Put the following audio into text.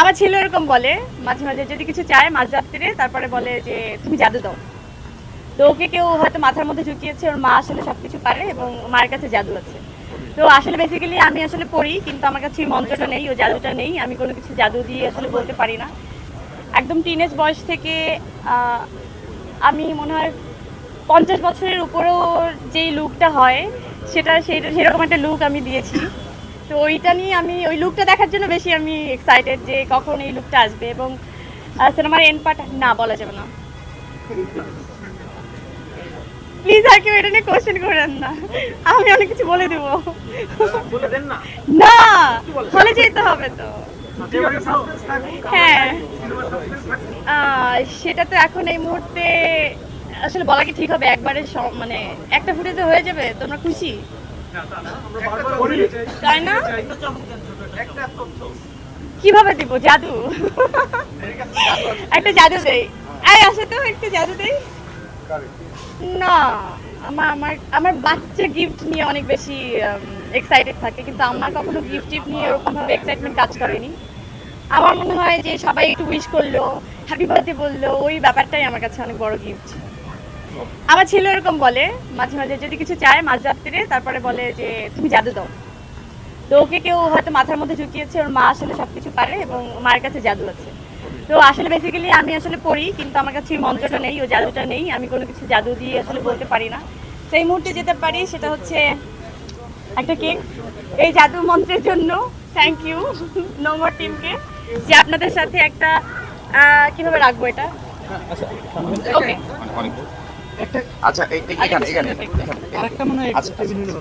আমার ছেলে এরকম বলে, মাঝে মাঝে যদি কিছু চায় মাঝরাত্রিরে তারপরে বলে যে, তুমি জাদু দাও। তো ওকে কেউ হয়তো মাথার মধ্যে ঢুকিয়েছে ওর মা আসলে সবকিছু পারে এবং মার কাছে জাদু আছে। তো আসলে বেসিক্যালি আমি আসলে পড়ি, কিন্তু আমার কাছে মন্ত্রটা নেই, ও জাদুটা নেই, আমি কোনো কিছু জাদু দিয়ে আসলে বলতে পারি না। একদম টিনেজ বয়স থেকে আমি মনে হয় পঞ্চাশ বছরের উপরেও যেই লুকটা হয়, সেটা সেই, সেরকম একটা লুক আমি দিয়েছি। তো ওইটা নিয়ে আমি ওই লুকটা দেখার জন্য বেশি আমি এক্সাইটেড যে কখন এই লুকটা আসবে এবং সিনেমার এন্ড পার্ট না বলা যাবে না। প্লিজ আর কেউ এটা নিয়ে কোশ্চেন করেন না। আমি অনেক কিছু বলে দেবো। না। হলে যেতে হবে তো। হ্যাঁ। সেটা তো এখন এই মুহূর্তে আসলে বলা কি ঠিক হবে? একবারে মানে একটা ফুটেতে হয়ে যাবে? তোমরা খুশি? না? কীভাবে দিব? জাদু? একটা জাদু আসে তো, একটু জাদু না, আমার আমার আমার বাচ্চা গিফট নিয়ে অনেক বেশি এক্সাইটেড থাকে, কিন্তু আমার কখনো গিফট টিফট নিয়ে ওরকম ভাবে এক্সাইটমেন্ট কাজ করেনি। আমার মনে হয় যে সবাই একটু উইশ করল হ্যাপি বার্থডে বলল, ওই ব্যাপারটাই আমার কাছে অনেক বড় গিফট আমার ছেলে এরকম বলে মাঝে মাঝে যদি কিছু চায় মাঝরাত্রিরে তারপরে বলে যে তুমি জাদু দাও। তো ওকে কেউ হয়তো মাথার মধ্যে ঢুকিয়েছে ওর মা আসলে সবকিছু পারে এবং মার কাছে জাদু আছে। তো আসলে বেসিক্যালি আমি আসলে পড়ি কিন্তু আমার কাছে মন্ত্রটা নেই ও জাদুটা নেই আমি কোনো কিছু জাদু দিয়ে আসলে বলতে পারি না। তো সেই মুহূর্তে যেতে পারি সেটা হচ্ছে একটা কেক এই জাদু মন্ত্রের জন্য থ্যাংক ইউ নোমর টিমকে যে আপনাদের সাথে একটা কীভাবে রাখব এটা? ওকে আচ্ছা এই- এই- এখানে এখানে আরেকটা মনে হয় আচ্ছা, টেবিলে